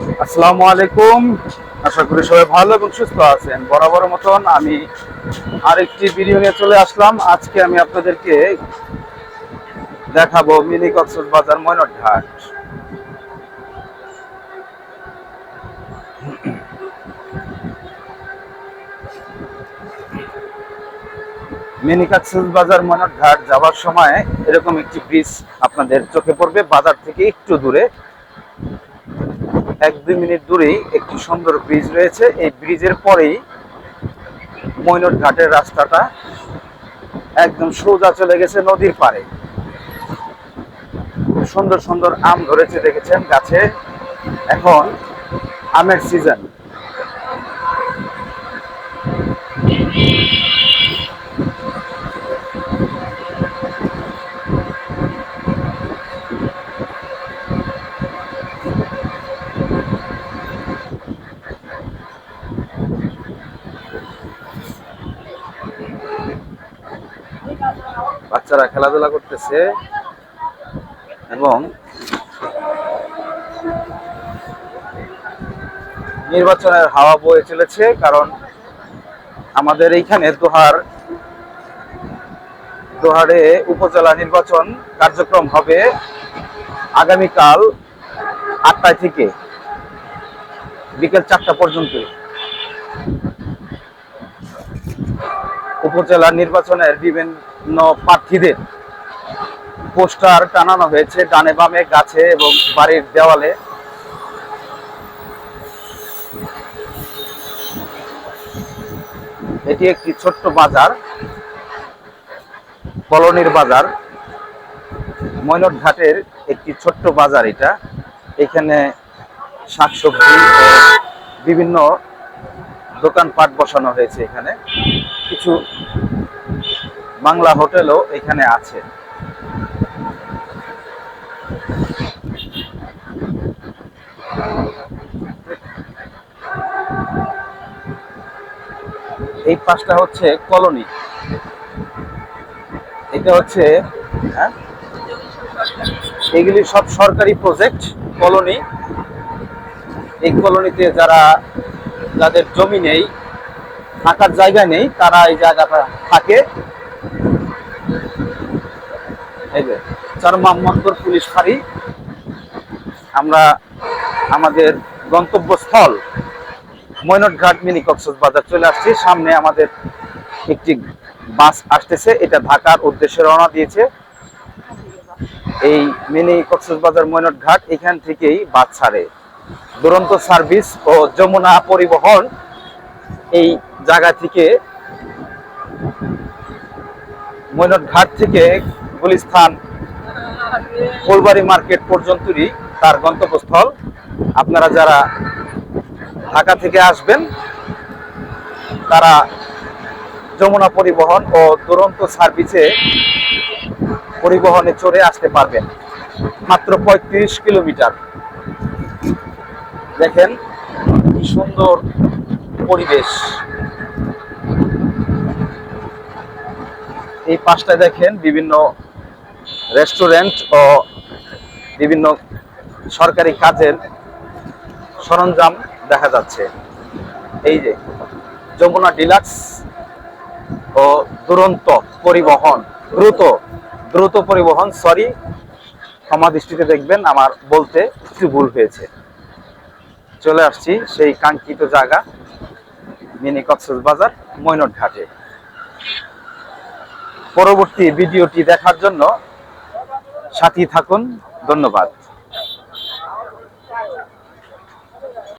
আসসালামু আলাইকুম। আশা করি সবাই ভালো এবং সুস্থ আছেন। বরাবর মতন আমি আরেকটি ভিডিও নিয়ে চলে আসলাম। আজকে আমি আপনাদেরকে দেখাবো মিনি কক্সবাজার বাজার ময়নট ঘাট মিনি বাজার ময়নট ঘাট যাওয়ার সময় এরকম একটি ব্রিজ আপনাদের চোখে পড়বে। বাজার থেকে একটু দূরে এক দুই মিনিট দূরেই একটি সুন্দর ব্রিজ রয়েছে। এই ব্রিজের পরেই মৈনট ঘাটের রাস্তাটা একদম সোজা চলে গেছে নদীর পারে সুন্দর সুন্দর আম ধরেছে, দেখেছেন গাছে। এখন আমের সিজন বাচ্চারা খেলাধুলা করতেছে এবং নির্বাচনের হাওয়া বয়ে চলেছে, কারণ আমাদের এইখানে দোহার, দোহারে উপজেলা নির্বাচন কার্যক্রম হবে আগামীকাল আটটায় থেকে, বিকেল চারটা পর্যন্ত। উপজেলা নির্বাচনের বিভিন্ন প্রার্থীদের পোস্টার টানানো হয়েছে, ডানে বামে, গাছে এবং বাড়ির দেওয়ালে। এটি একটি ছোট্ট বাজার, কলোনির বাজার। ময়নট ঘাটের একটি ছোট্ট বাজার এটা। এখানে শাকসবজি বিভিন্ন দোকানপাট বসানো হয়েছে এখানে। কিছু বাংলা হোটেলও এখানে আছে। এই পাশটা হচ্ছে কলোনি। এটা হচ্ছে হ্যাঁ? এগুলি সব সরকারি প্রজেক্ট, কলোনি। এই কলোনিতে যারা, যাদের জমি নেই থাকার জায়গা নেই, তারা এই জায়গাটা থাকে। পুলিশ ফাঁড়ি। আমরা আমাদের গন্তব্যস্থল মৈনট ঘাট মিনি কক্সবাজার চলে আসছি। সামনে আমাদের একটি বাস আসতেছে, এটা ঢাকার উদ্দেশ্যে রওনা দিয়েছে। এই মিনি কক্সবাজার মৈনট ঘাট এখান থেকেই বাস ছাড়ে। দুরন্ত সার্ভিস ও যমুনা পরিবহন এই জায়গা থেকে মৈনট ঘাট থেকে গুলিস্থান, ফুলবাড়ি মার্কেট পর্যন্তই তার গন্তব্যস্থল। আপনারা যারা ঢাকা থেকে আসবেন, তারা যমুনা পরিবহন ও দুরন্ত সার্ভিসে পরিবহনে চড়ে আসতে পারবেন। মাত্র পঁয়ত্রিশ কিলোমিটার। দেখেন সুন্দর পরিবেশ। এই পাশটায় দেখেন বিভিন্ন রেস্টুরেন্ট ও বিভিন্ন সরকারি কাজের সরঞ্জাম দেখা যাচ্ছে। এই যে যমুনা ডিলাক্স ও দুরন্ত পরিবহন, দ্রুত দ্রুত পরিবহন, সরি, ক্ষমা দৃষ্টিতে দেখবেন, আমার বলতে একটু ভুল হয়েছে। চলে আসছি সেই কাঙ্ক্ষিত জায়গা। মিনি কক্সবাজার মৈনট ঘাটে পরবর্তী ভিডিওটি দেখার জন্য সাথী থাকুন। ধন্যবাদ।